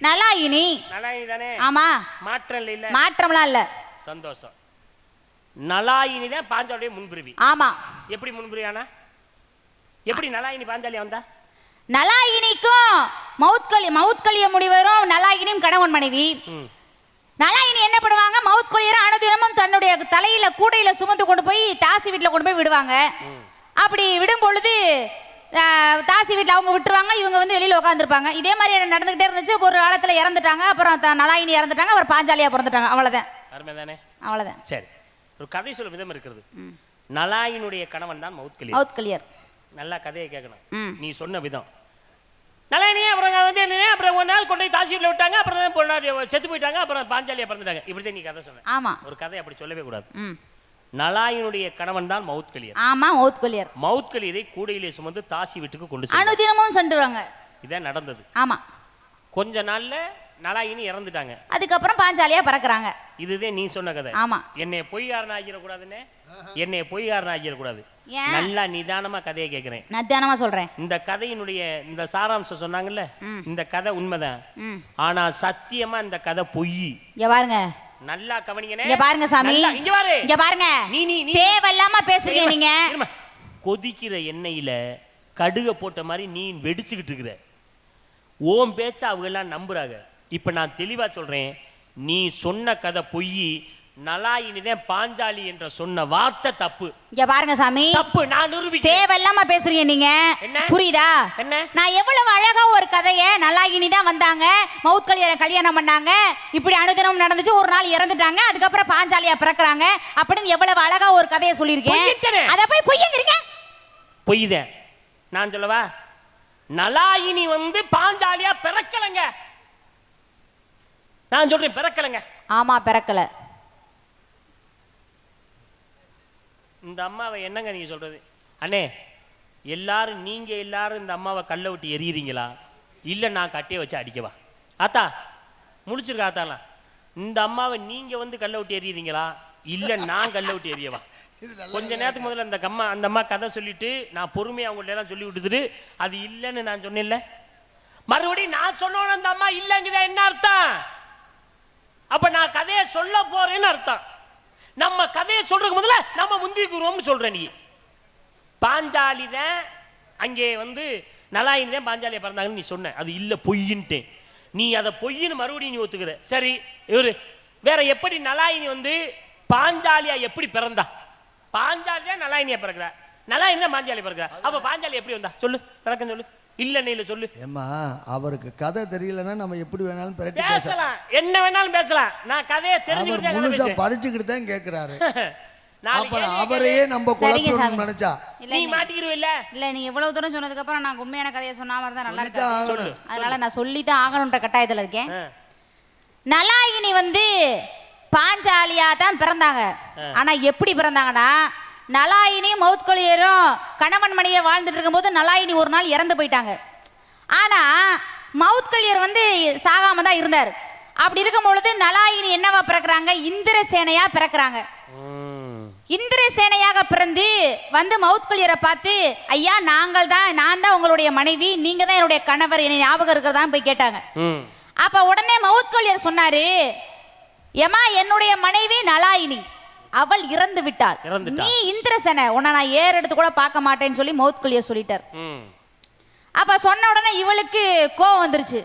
நலாயினி நலாயினி தானே ஆமா. மாற்றம் இல்ல. மாற்றம்லாம் இல்ல. சந்தோஷம். நலாயினி தான் பாஞ்சாலியுடைய முன்பிரிவி. ஆமா. எப்படி முன்பிரியானா எப்படி நலாயினி பாஞ்சாலியா வந்தா? நலாயினிக்கும் மவுத்களி மவுத்களிய முடிவரும் நலாயினியும் கணவன் மனைவி. நலாயினி என்ன பண்ணுவாங்க? மவுத்கொழியரை அனுதினமும் தன்னுடைய தலையில கூடையில சுமந்து கொண்டு போய் தாசி வீட்டில் கொண்டு போய் விடுவாங்க. அப்படி விடும் பொழுது தாசி வீட்டில் அவங்க விட்டுருவாங்க இவங்க வந்து வெளியில் உட்காந்துருப்பாங்க இதே மாதிரி நடந்துகிட்டே இருந்துச்சு ஒரு காலத்தில் இறந்துட்டாங்க அப்புறம் நலாயினி இறந்துட்டாங்க அவர் பாஞ்சாலியா பிறந்துட்டாங்க. அவ்வளோதான் அவ்வளோதான் சரி. ஒரு கதை சொல்லும் விதம் இருக்கிறது நலாயினுடைய கணவன் தான் மவுத்கலி மவுத்கொழியர் நல்லா கதையை கேட்கணும். நீ சொன்ன விதம். நலாயினி அப்புறம் வந்து என்ன அப்புறம் ஒரு நாள் கொண்டு போய் தாசியில் விட்டாங்க அப்புறம் செத்து போயிட்டாங்க அப்புறம் பாஞ்சாலியா பிறந்துட்டாங்க. இப்படி தான் நீ கதை சொன்ன. ஆமா. ஒரு கதை அப்படி சொல்லவே கூடாது. நலாயினுடைய கணவன் தான் மவுத்கலியர். ஆமா மவுத்கொழியர் மவுத்கலியரை கூடையிலே சுமந்து தாசி வீட்டுக்கு கொண்டு அனுதினமும் சென்றுவாங்க. இதான் நடந்தது. ஆமா. கொஞ்ச நாள்ல நலாயினி இறந்துட்டாங்க. அதுக்கப்புறம் பாஞ்சாலியா பறக்குறாங்க. இதுதான் நீ சொன்ன கதை. ஆமா. என்னை பொய்யாரன் ஆகிடக்கூடாதுன்னு என்னை பொய்யாரன் ஆகிடக்கூடாது நல்லா நிதானமா கதையை கேட்கிறேன் நான் தியானமா சொல்றேன். இந்த கதையினுடைய இந்த சாராம்சம் சொன்னாங்கல்ல. இந்த கதை உண்மைதான். ஆனா சத்தியமா இந்த கதை பொய். பாருங்க. நல்லா கவனிங்கனே இங்க பாருங்க சாமி. இங்க பாரு. இங்க பாருங்க. நீ நீ தேவையில்லாம பேசுறீங்க நீங்க. கொதிக்கிற எண்ணெயில கடுக போட்ட மாதிரி நீ வெடிச்சுக்கிட்டு இருக்கிற ஓம் பேச்ச அவங்க எல்லாம் நம்புறாங்க. இப்ப நான் தெளிவா சொல்றேன். நீ சொன்ன கதை பொய் நலாயினிதான் பாஞ்சாலி என்ற சொன்ன வார்த்தை தப்பு. இங்க பாருங்க சாமி. தப்பு நான் நிரூபிக்கிறேன். தேவையில்லாம பேசுறீங்க நீங்க? புரியுதா? என்ன? நான் எவ்வளவு அழகா ஒரு கதைய நல்லாகினி தான் வந்தாங்க மவுத் கல்யாண கல்யாணம் பண்ணாங்க இப்படி அனுதினம் நடந்துச்சு ஒரு நாள் இறந்துட்டாங்க அதுக்கப்புறம் பாஞ்சாலியா பிறக்குறாங்க அப்படின்னு எவ்வளவு அழகா ஒரு கதையை சொல்லியிருக்கேன். அத போய் பொய்யங்கிறீங்க? பொய்தேன் நான் சொல்லவா? நலாயினி வந்து பாஞ்சாலியா பிறக்கலைங்க. நான் சொல்றேன் பிறக்கலைங்க. ஆமா பிறக்கல. இந்த அம்மாவை என்னங்க நீங்க சொல்றது? அண்ணே எல்லாரும் நீங்க எல்லாரும் இந்த அம்மாவை கல்லை விட்டு எறியறீங்களா? இல்ல நான் கட்டிய வச்சு அடிக்கவா? ஆத்தா முடிச்சிருக்க ஆத்தாலாம் இந்த அம்மாவை நீங்க வந்து கல்லை விட்டு எறியறீங்களா? இல்ல நான் கல்லை விட்டு எறியவா? கொஞ்ச நேரத்துக்கு முதல்ல அந்த அம்மா அந்த அம்மா கதை சொல்லிட்டு நான் பொறுமையா அவங்கள்ட்ட எல்லாம் சொல்லி விட்டுட்டு அது இல்லைன்னு நான் சொன்னேன்ல. மறுபடியும் நான் சொன்னோன்னு அந்த அம்மா இல்லைங்குதா என்ன அர்த்தம்? அப்ப நான் கதையை சொல்ல போறேன்னு அர்த்தம். நம்ம கதையை சொல்றதுக்கு முதல்ல நம்ம முந்திக்குறோம்னு சொல்ற நீ. பாஞ்சாலி தான் அங்கே வந்து நலாயினி தான் பாஞ்சாலியை பிறந்தாங்கன்னு நீ சொன்ன. அது இல்லை பொய்யின்ட்டேன். நீ அதை பொய்ன்னு மறுபடியும் நீ ஒத்துக்கிற. சரி இவரு வேற எப்படி நலாயினி வந்து பாஞ்சாலியா எப்படி பிறந்தா? பாஞ்சாலியா நலாயினியா பிறக்கிறா. நலாயினி தான் பாஞ்சாலி பிறக்கிறா. அப்போ பாஞ்சாலி எப்படி வந்தா? சொல்லு விளக்கம் சொல்லு. இல்ல சொல்லு. ஏம்மா அவருக்கு கதை தெரியலன்னா நம்ம எப்படி வேணாலும் பிரட்டி பேச பேசலாம். என்ன வேணாலும் பேசலாம். நான் கதையை அவர் தெரிஞ்சுக்கிட்டே முழுசா. படிச்சுக்கிட்டு தான் கேட்கிறாரு நாளைக்கு அப்புறம் அவரையே நம்ம குழப்பணும்னு. நினைச்சா? இல்ல நீ மாட்டிக்கிருவில்ல? இல்ல நீ எவ்வளவு தூரம் சொன்னதுக்கு அப்புறம் நான் உண்மையான கதையை சொன்ன மாதிரி தான் நல்லா இருக்கு. அதனால நான் சொல்லித்தான் ஆகணுன்ற கட்டாயத்துல இருக்கேன். நலாயினி வந்து பாஞ்சாலியா தான் பிறந்தாங்க. ஆனா எப்படி பிறந்தாங்கன்னா நலாயினியும் மவுத்கொழியரும் கணவன் மனைவியை வாழ்ந்துட்டு இருக்கும்போது நலாயினி ஒரு நாள் இறந்து போயிட்டாங்க. ஆனா மவுத்கொழியர் வந்து சாகாம தான் இருந்தார். அப்படி இருக்கும் பொழுது நலாயினி என்னவா பிறக்குறாங்க? இந்திரசேனையா பிறக்குறாங்க. ம். இந்திரசேனையாக பிறந்து வந்து மவுத்கொழியரை பார்த்து ஐயா நாங்கள் தான் நான் தான் உங்களுடைய மனைவி நீங்க தான் என்னுடைய கணவர் என்னை ஞாபகம் இருக்கிறதான்னு போய் கேட்டாங்க. அப்ப உடனே மவுத்கொழியர் சொன்னாரு ஏமா என்னுடைய மனைவி நலாயினி. அவள் இறந்து விட்டாள். நீ இந்திரசேனை உன்னை நான் ஏர் எடுத்து கூட பார்க்க மாட்டேன்னு சொல்லி மவுத்கொழியர் சொல்லிட்டார். அப்ப சொன்ன உடனே இவளுக்கு கோவம் வந்துருச்சு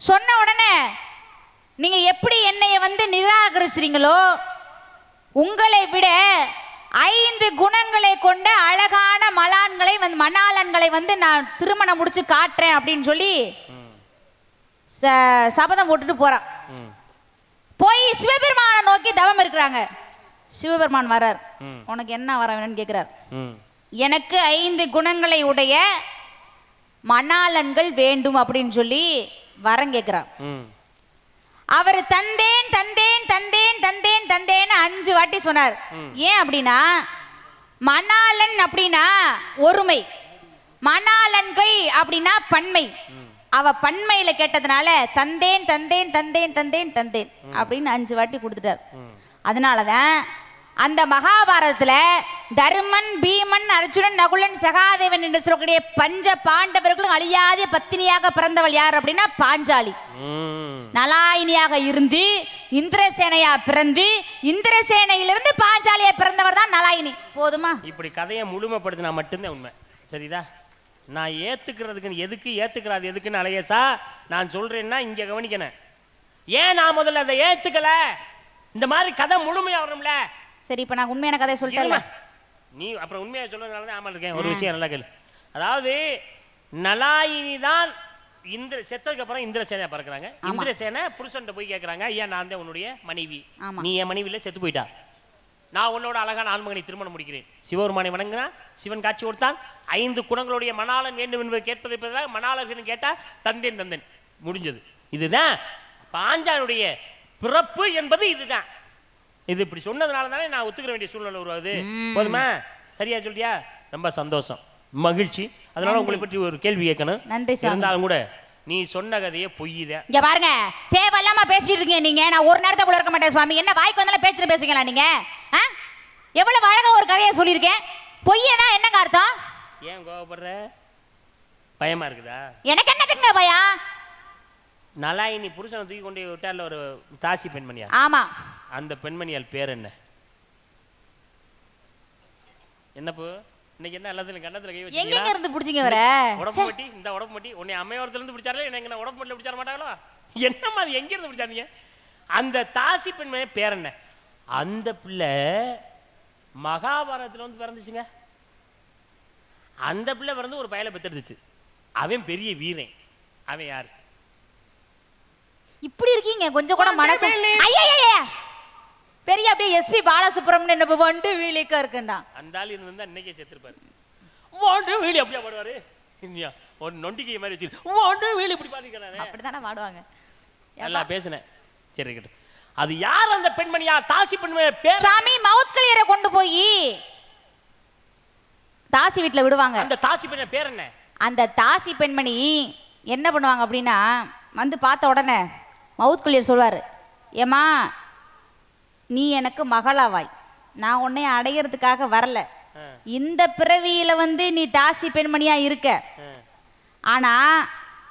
சொன்ன உடனே நீங்க எப்படி என்னைய வந்து நிராகரிக்கிறீங்களோ உங்களை விட ஐந்து குணங்களை கொண்ட அழகான மலான்களை வந்து மணாளன்களை வந்து நான் திருமணம் முடிச்சு காட்டுறேன் அப்படின்னு சொல்லி ச- சபதம் போட்டுட்டு போறான். போய் சிவபெருமானை நோக்கி தவம் இருக்கிறாங்க சிவபெருமான் வர்றார். ம். உனக்கு என்ன வர வேணும்னு கேட்கிறார். எனக்கு ஐந்து குணங்களை உடைய மணாளன்கள் வேண்டும் அப்படின்னு சொல்லி வரம் கேட்கிறார். அவர் தந்தேன் தந்தேன் தந்தேன் தந்தேன் தந்தேன்னு அஞ்சு வாட்டி சொன்னார். ஏன் அப்படின்னா மணாளன் அப்படின்னா ஒருமை. மணாளன்கள் அப்படின்னா பன்மை. அவ பன்மையில கேட்டதுனால தந்தேன் தந்தேன் தந்தேன் தந்தேன் தந்தேன் அப்படின்னு அஞ்சு வாட்டி கொடுத்துட்டார். அதனாலதான் அந்த மகாபாரதத்துல தருமன் பீமன் அர்ஜுனன் நகுலன் சகாதேவன் என்று சொல்லக்கூடிய பஞ்ச பாண்டவர்களும் அழியாத பத்தினியாக பிறந்தவள் யார் அப்படின்னா பாஞ்சாலி. நலாயினியாக இருந்து இந்திரசேனையா பிறந்து இந்திரசேனையிலிருந்து பாஞ்சாலியா பிறந்தவர் தான் நலாயினி. போதுமா? இப்படி கதையை முழுமைப்படுத்தினா மட்டும்தான் உண்மை. சரிதா? நான் ஏத்துக்கிறதுக்கு எதுக்கு ஏத்துக்கிறாது எதுக்குன்னு அலையசா நான் சொல்றேன்னா இங்க கவனிக்கணும். ஏன் நான் முதல்ல அதை ஏத்துக்கல? இந்த மாதிரி கதை முழுமையா வரும்ல சரி இப்ப நான் உண்மையான கதையை சொல்லிட்டேன்ல. நீ அப்புறம் உண்மையா சொல்றதுனால தான் ஆமா இருக்கேன். ஒரு விஷயம் நல்லா கேளு. அதாவது நலாயினி தான் இந்திர செத்ததுக்கு அப்புறம் இந்திரசேனையா பறக்குறாங்க. இந்திரசேனை புருஷன்ட்ட போய் கேக்குறாங்க ஐயா நான் தான் உன்னுடைய மனைவி. நீ என் மனைவியில செத்து போயிட்டா. நான் உன்னோட அழகான ஆண்மகனை திருமணம் முடிக்கிறேன். சிவபெருமானை வணங்கினா சிவன் காட்சி கொடுத்தான். ஐந்து குணங்களுடைய மணாளன் வேண்டும் என்பதை கேட்பதை பதிலாக மணாளர்கள் கேட்டா தந்தேன் தந்தன். முடிஞ்சது. இதுதான் பாஞ்சானுடைய பிறப்பு என்பது இதுதான். இது இப்படி சொன்னதுனால தானே நான் ஒத்துக்கிற வேண்டிய சூழ்நிலை உருவாகுது. போதுமா? சரியா சொல்லியா ரொம்ப சந்தோஷம். மகிழ்ச்சி. அதனால உங்களை பற்றி ஒரு கேள்வி கேட்கணும். நன்றி. இருந்தாலும் கூட நீ சொன்ன கதையை பொய்யுத. இங்க பாருங்க. தேவையில்லாம பேசிட்டு இருக்கீங்க நீங்க. நான் ஒரு நேரத்தை கூட இருக்க மாட்டேன் சுவாமி. என்ன வாய்க்கு வந்தாலும் பேச்சுட்டு பேசுங்களா நீங்க? எவ்வளவு அழகா ஒரு கதையை சொல்லியிருக்கேன். பொய்யனா என்னங்க அர்த்தம்? ஏன் கோவப்படுற? பயமா இருக்குதா? எனக்கு என்னதுங்க பயம்? நலாயினி புருஷனை தூக்கி கொண்டு போய் விட்டால ஒரு தாசி பெண்மணியா? ஆமா. அந்த பெண்மணியால் பேர் என்ன? என்னப்பு? இன்னைக்கு என்ன எல்லாத்துலயும் கண்ணத்துல கை எங்கெங்க வச்சீங்களா இருந்து புடிச்சிங்க வர உடம்பு மட்டி இந்த உடம்பு மட்டி. உன்னை அம்மையோரத்துல இருந்து பிடிச்சாலே என்ன உடம்பு மட்டில பிடிச்சார மாட்டாங்களோ? என்ன மாதிரி எங்க இருந்து பிடிச்சாதீங்க? அந்த தாசி பெண்மணி பேர் என்ன? அந்த பிள்ளை மகாபாரதத்துல வந்து பிறந்துச்சுங்க. அந்த பிள்ளை பிறந்து ஒரு பயலை பெத்தெடுத்துச்சு. அவன் பெரிய வீரன். அவன் யார்? இப்படி இருக்கீங்க. கொஞ்சம் கூட மனசு. ஐயா பெரிய அப்படியே எஸ்பி பாலசுப்ரமணியன் என்ன வண்டு வீலிக்க இருக்குண்டா. அந்த ஆள் இருந்து இன்னைக்கே செத்துருப்பாரு. ஓண்டு வீலி அப்படியா பாடுவாரு? இல்லையா ஒரு நொண்டிக்கை மாதிரி வச்சு ஓண்டு வீலி இப்படி பாத்துக்கிறாரு அப்படித்தானே பாடுவாங்க. நல்லா பேசினேன். சரி இருக்கட்டும். அது யார் அந்த பெண்மணியா தாசி பெண்மணி பேர்? சாமி மவுத் கிளியரை கொண்டு போய். தாசி வீட்டுல விடுவாங்க. அந்த தாசி பெண்ண பேர் என்ன? அந்த தாசி பெண்மணி என்ன பண்ணுவாங்க அப்படின்னா வந்து பார்த்த உடனே மவுத் கிளியர் சொல்வார். ஏம்மா நீ எனக்கு மகளாவாய். நான் உன்னை அடையிறதுக்காக வரல. இந்த பிறவியில வந்து நீ தாசி பெண்மணியா இருக்க. ஆனா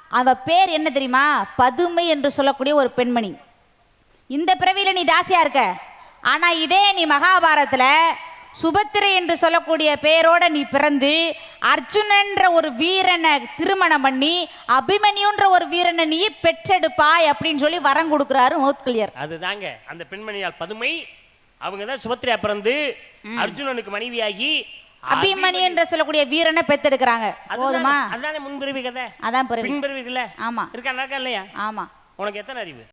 அவ பேர் என்ன தெரியுமா? பதுமை என்று சொல்லக்கூடிய ஒரு பெண்மணி. இந்த பிறவியில நீ தாசியா இருக்க. ஆனா இதே நீ மகாபாரதத்துல சுபத்திரை என்று சொல்லக்கூடிய பெயரோட நீ பிறந்து அர்ஜுனன்ற ஒரு வீரனை திருமணம் பண்ணி அபிமன்யுன்ற ஒரு வீரனை நீ பெற்றெடுப்பாய் அப்படின்னு சொல்லி வரம் கொடுக்குறாரு மௌத்கலியர் அதுதாங்க. அந்த பெண்மணியால் பதுமை அவங்க தான் சுபத்திரையா பிறந்து அர்ஜுனனுக்கு மனைவியாகி அபிமன்யு என்று சொல்லக்கூடிய வீரனை பெத்தெடுக்கிறாங்க போதுமா? அதுதானே முன்பிறவி கதை? அதான் பிறவி. பின்பிறவி இல்ல ஆமா. இருக்கா இல்லையா? ஆமா. உனக்கு எத்தனை அறிவு?